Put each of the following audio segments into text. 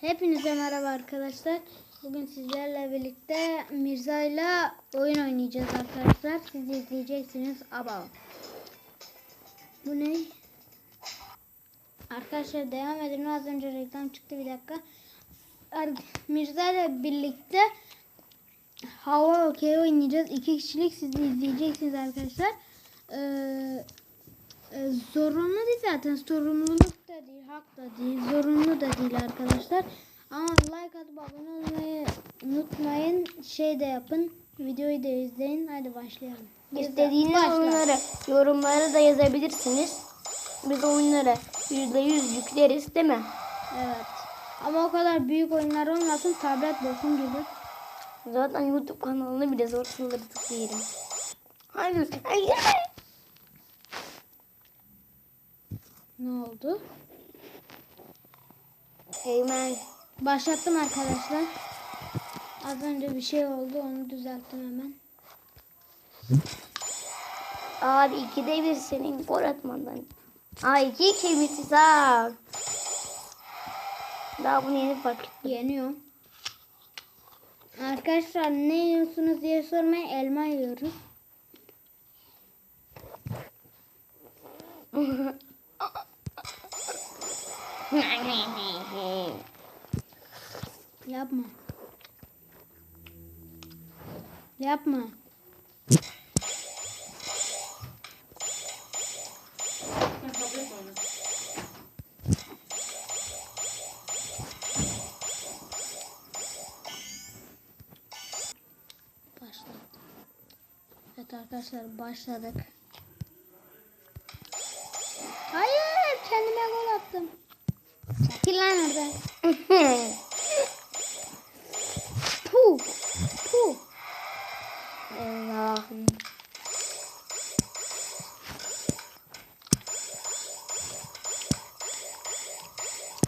Hepinize merhaba arkadaşlar. Bugün sizlerle birlikte Mirza ile oyun oynayacağız arkadaşlar. Siz izleyeceksiniz. Aba. Bu ne? Arkadaşlar devam edelim. Az önce reklam çıktı bir dakika. Mirza ile birlikte hava okey oynayacağız. İki kişilik siz izleyeceksiniz arkadaşlar. Ee, e, zorunlu değil zaten. Sorumluluk da değil, hak da değil, zorunlu da değil arkadaşlar. Ama like atıp abone olmayı unutmayın. Şey de yapın. Videoyu da izleyin. Hadi başlayalım. İstediğiniz Başla. oyunları yorumlara da yazabilirsiniz. Biz oyunları %100 yükleriz değil mi? Evet. Ama o kadar büyük oyunlar olmasın. Tablet bakın gibi. Zaten YouTube kanalını bile zor sınırları tıklayırım. Hayır, hayır. Ne oldu? Eymen. Başlattım arkadaşlar. Az önce bir şey oldu. Onu düzelttim hemen. Abi ikide bir senin gol atmandan. Aa iki kemiksiz ha. Daha bunu yeni fark ettim. Yeniyorum. Arkadaşlar ne yiyorsunuz diye sormayın. Elma yiyoruz. Yapma. Yapma. Evet arkadaşlar başladık. Hayır kendime gol attım. Lan oradan. Puh. Puh. Allah'ım.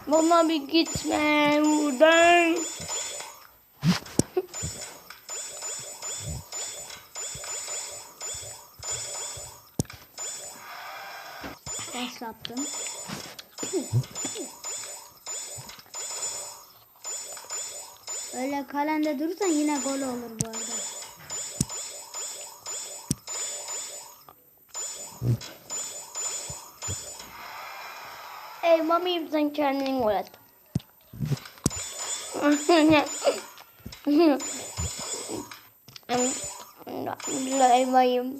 Baba bir gitme buradan. Başlattım. Öyle kalende durursan yine gol olur bu arada. Ey mamim sen kendin gol at. Ey mamim.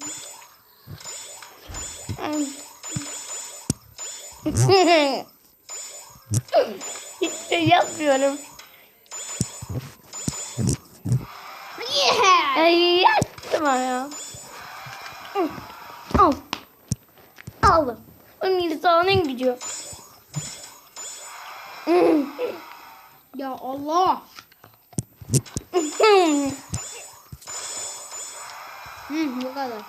Hiç şey yapmıyorum. Ay yaptım ya. Al. Al. O Mirsa'nın gücü. Ya Allah. Hı, bu kadar.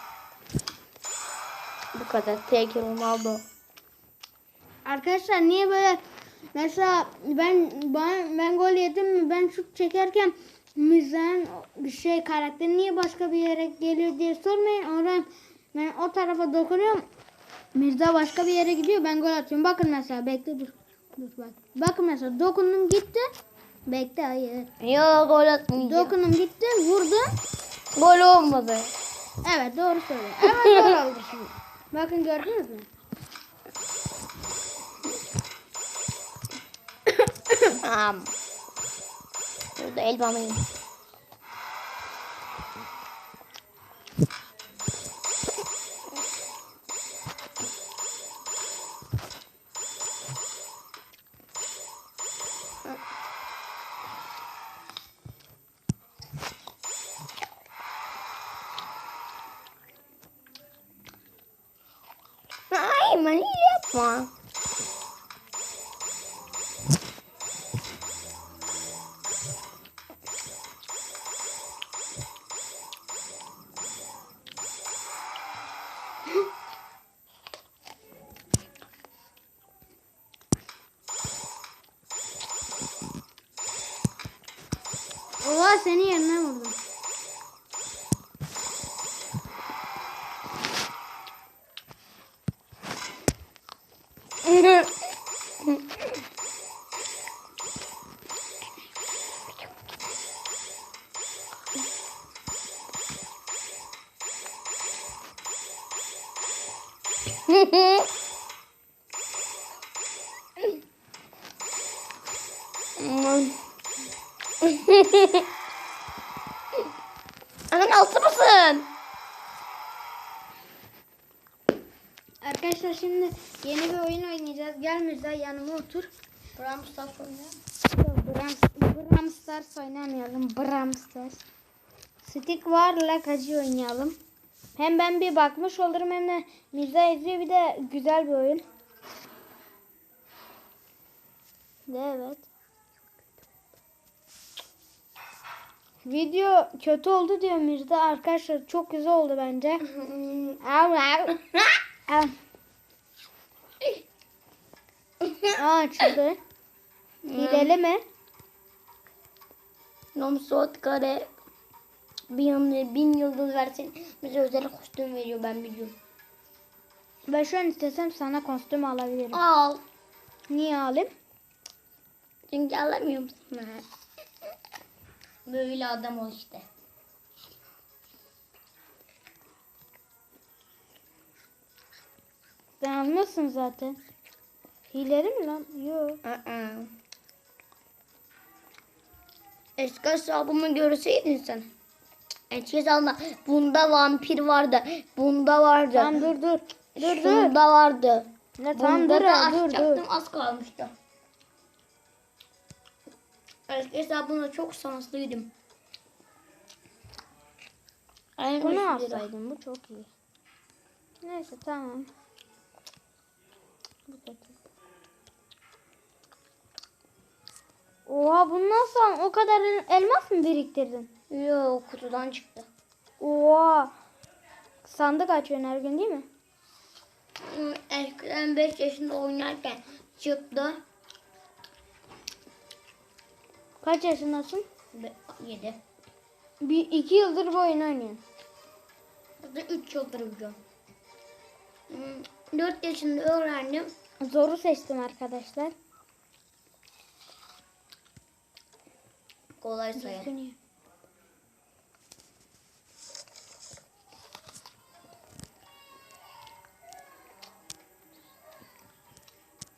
Bu kadar. Tek Ronaldo. Arkadaşlar niye böyle mesela ben ben, ben gol yedim mi ben şut çekerken Bir şey karakteri niye başka bir yere geliyor diye sormayın. Oradan ben o tarafa dokunuyorum. Mirza başka bir yere gidiyor ben gol atıyorum. Bakın mesela bekle dur. Dur bak. Bakın mesela dokundum gitti. Bekle hayır. Yok gol atmayacağım. Dokundum gitti vurdum. Gol olmadı. Evet doğru söylüyor. Evet gol oldu şimdi. Bakın gördünüz mü? Am. Burada elbamıyım. Ay mani yapma. Oha senin yerine vurdum. Anam altı mısın? Arkadaşlar şimdi yeni bir oyun oynayacağız. Gel Mirza yanıma otur. Brawl Stars oynuyor. Bram, Bram Stars oynamayalım. Bram Stars. Stick var lakacı oynayalım. Hem ben bir bakmış olurum hem de Mirza izliyor bir de güzel bir oyun. Evet. Video kötü oldu diyor Mirza. Arkadaşlar çok güzel oldu bence. Aa açıldı. Hileli mi? Nomsot kare bin, bin yıldız versin bize özel kostüm veriyor ben biliyorum. Ben şu an istesem sana kostüm alabilirim. Al. Niye alayım? Çünkü alamıyor musun? Böyle adam ol işte. Sen almazsın zaten. Hileli mi lan? Yok. Aa. Eski hesabımı görseydin sen. Eski hesabımda bunda vampir vardı. Bunda vardı. Tamam dur dur. Dur dur. Şunda vardı. Ne tamam Bunda dur dur dur. az kalmıştı. Eski hesabımda çok şanslıydım. Bunu alsaydın bu çok iyi. Neyse tamam. Oha nasıl aldın? O kadar el- elmas mı biriktirdin? Yok kutudan çıktı. Oha. Sandık açıyorsun her gün değil mi? Eskiden 5 yaşında oynarken çıktı. Kaç yaşındasın? 7. Bir iki yıldır bu oyunu oynuyorsun. 3 yıldır biliyorum. 4 yaşında öğrendim. Zoru seçtim arkadaşlar. Kolay sayı. Düzgün ye.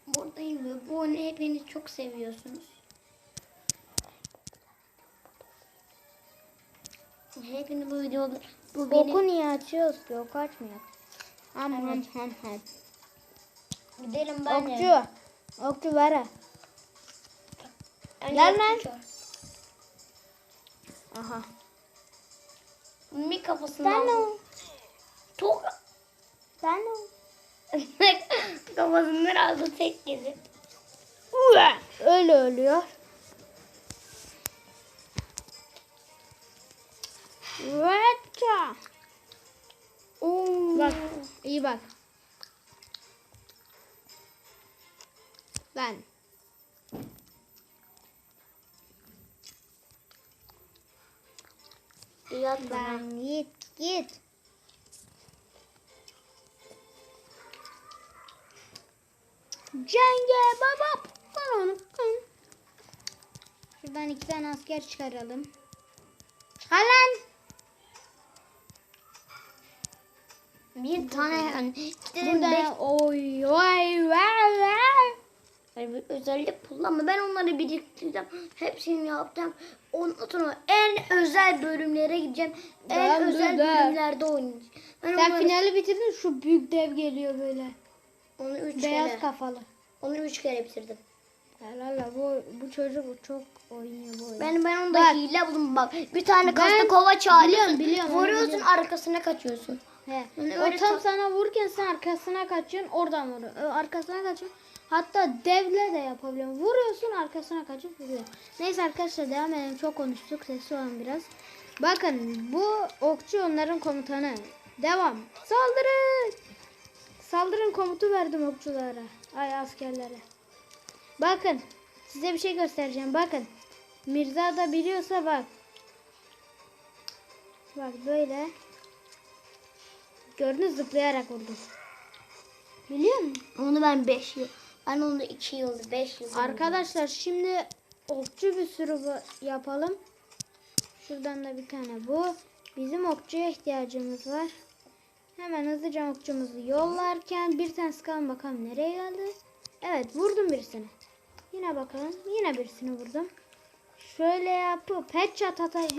Buradayım ve bu oyunu hepiniz çok seviyorsunuz. Hepiniz bu videoda bu benim Oku niye açıyoruz ki? Oku açmıyor. Ham ham ham ham. gidelim ben. Okçu. Okçu ver. ha. Gel lan. Aha. Bir kafasından Dano. Çok Dano. kafasından aldı tek gezi. Öyle ölüyor. Vetça. Oo. Bak. İyi bak. Ben. Bana. Ben git git. Cenge baba. Şuradan iki tane asker çıkaralım. Çıkar lan. Bir tane. İşte Burada oy oy vay vay. Yani bir özellik kullanma. Ben onları biriktirdim. Hepsini yaptım. Ondan sonra en özel bölümlere gideceğim. En Ben özel de. bölümlerde oynayacağım. Ben Sen onları, finali bitirdin şu büyük dev geliyor böyle. onu üç Beyaz kere. kafalı. Onu üç kere bitirdim. Helal bu bu çocuk çok oynuyor bu oyunu. Ben ben onda Bak. hile buldum bak. Bir tane Ben- kasta kova çağırıyorsun. Biliyorum, biliyorum, Vuruyorsun biliyorum. arkasına kaçıyorsun. He. Yani o tam ta- sana vururken sen arkasına kaçıyorsun oradan vuruyor. Ö, Arkasına kaçıyorsun. Hatta devle de yapabiliyorsun. Vuruyorsun arkasına kaçıp vuruyor. Neyse arkadaşlar devam edelim. Çok konuştuk. Sesli olun biraz. Bakın bu okçu onların komutanı. Devam. Saldırın. Saldırın komutu verdim okçulara. Ay askerlere. Bakın. Size bir şey göstereceğim. Bakın. Mirza da biliyorsa bak. Bak böyle. Gördünüz zıplayarak vurdum. Biliyor musun? Onu ben 5 yıl. Ben onu 2 yıl, 5 yıl. Arkadaşlar şimdi okçu bir sürü yapalım. Şuradan da bir tane bu. Bizim okçuya ihtiyacımız var. Hemen hızlıca okçumuzu yollarken bir tane sıkalım bakalım nereye geldi. Evet vurdum birisini. Yine bakalım. Yine birisini vurdum. Şöyle yapıp headshot atar.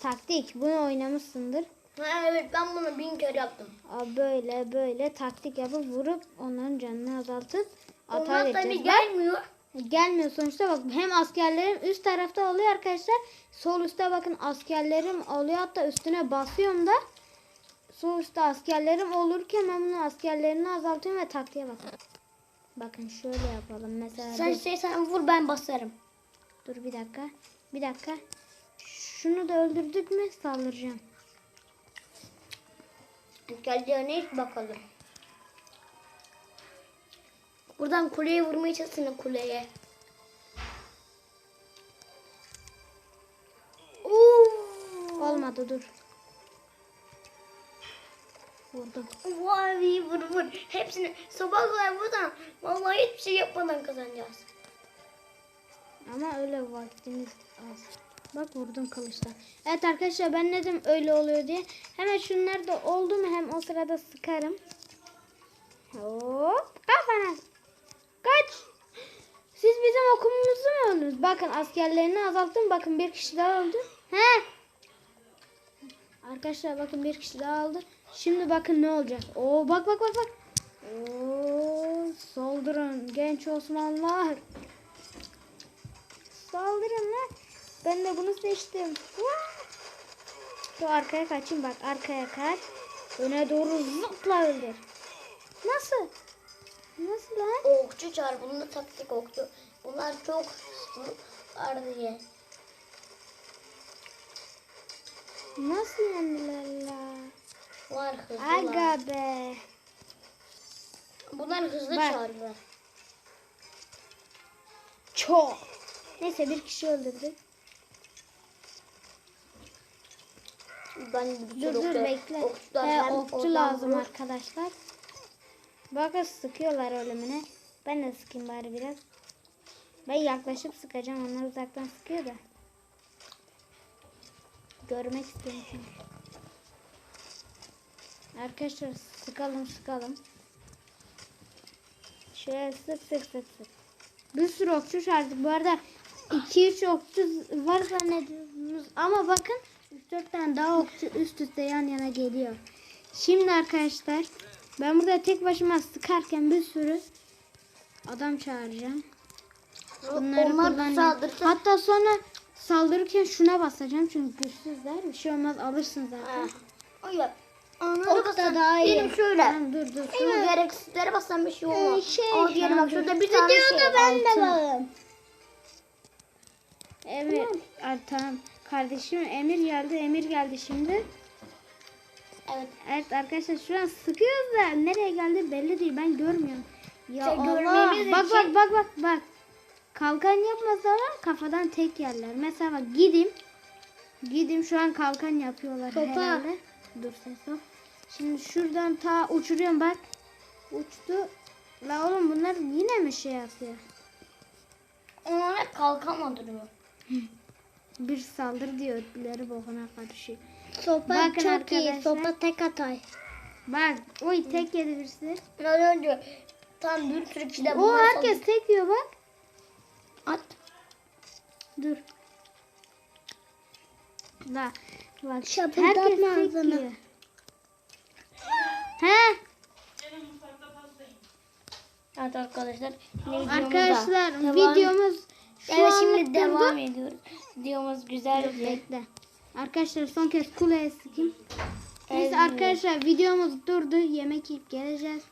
Taktik. Bunu oynamışsındır. Ha, evet ben bunu bin kere yaptım. Aa, Böyle böyle taktik yapıp vurup onların canını azaltıp atar Onlar tabii edeceğiz. Bak, gelmiyor. Gelmiyor sonuçta bak hem askerlerim üst tarafta oluyor arkadaşlar. Sol üstte bakın askerlerim oluyor hatta üstüne basıyorum da. Sol üstte askerlerim olurken ben bunun askerlerini azaltıyorum ve taktiğe bakın. Bakın şöyle yapalım mesela. Sen dur, şey sen vur ben basarım. dur bir dakika. Bir dakika. Şunu da öldürdük mü saldıracağım. Geleceğine hiç bakalım. Buradan kuleye vurmaya çalışsın kuleye. Oo. Olmadı dur. Vurdum. Vay vur vur. Hepsini sabah kadar buradan. Vallahi hiçbir şey yapmadan kazanacağız. Ama öyle vaktimiz az. Bak vurdum kılıçla. Evet arkadaşlar ben dedim öyle oluyor diye. Hemen şunlar da oldu mu hem o sırada sıkarım. Hop kafana. Kaç. Siz bizim okumumuzu mu öldünüz? Bakın askerlerini azalttım. Bakın bir kişi daha öldü. He. Arkadaşlar bakın bir kişi daha aldı. Şimdi bakın ne olacak. Oo bak bak bak bak. Oo saldırın genç Osmanlılar. Ben de bunu seçtim. Şu arkaya kaçayım bak. Arkaya kaç. Öne doğru zıpla öldür. Nasıl? Nasıl lan? O okçu çağır. Bunun da taktik okçu. Bunlar çok var diye. Nasıl yendiler la? Bunlar hızlılar. Aga be. Bunlar hızlı Bak. çağırıyor. Çok. Neyse bir kişi öldürdük. Ben Dur dur okçu- bekle. He, okçu lazım vurur. arkadaşlar. Bakın sıkıyorlar ölümüne. Ben de sıkayım bari biraz. Ben yaklaşıp sıkacağım. Onlar uzaktan sıkıyor da. Görmek istiyorum çünkü. Arkadaşlar sıkalım sıkalım. Şöyle sık sık sık sık. Bir sürü okçu çağırdık. Bu arada 2-3 okçu var zannediyorsunuz. Ama bakın 3-4 tane daha okçu üst üste yan yana geliyor. Şimdi arkadaşlar ben burada tek başıma sıkarken bir sürü adam çağıracağım. Bunları Onlar kullanacağım. Hatta sonra saldırırken şuna basacağım çünkü güçsüzler. Bir şey olmaz alırsın zaten. Ha. Öyle. Onları basan. daha iyi. Benim şöyle. Tamam, dur dur. Benim gereksizlere basan bir şey olmaz. şey, Ama diğeri tamam, bak şurada bir tane şey. varım. Evet. Ay, tamam. Kardeşim Emir geldi. Emir geldi şimdi. Evet. Evet arkadaşlar şu an sıkıyoruz da nereye geldi belli değil. Ben görmüyorum. Ya Sen Allah. Bak için- bak bak bak bak. Kalkan yapmasalar kafadan tek yerler. Mesela bak gideyim. Gideyim şu an kalkan yapıyorlar Topa. herhalde. Dur ses ol. Şimdi şuradan ta uçuruyorum bak. Uçtu. La oğlum bunlar yine mi şey yapıyor? Onlar hep kalkama duruyor. Bir saldır diyor ötleri bokuna karışıyor. Sopa Bakın çok iyi, arkadaşlar. sopa tek atay. Bak oy tek yedi birisi. Az önce tam bir sürü kişi de O herkes tek yiyor bak. At. Dur. Bak. Bak. Herkes tek ağzını. yiyor. He. Evet arkadaşlar. Videomuz Arkadaşlar videomuz şu Evet şimdi devam ediyoruz. Videomuz güzel. Dur, bekle. Arkadaşlar son kez kuleye sıkayım. Neyse arkadaşlar videomuz durdu. Yemek yiyip geleceğiz.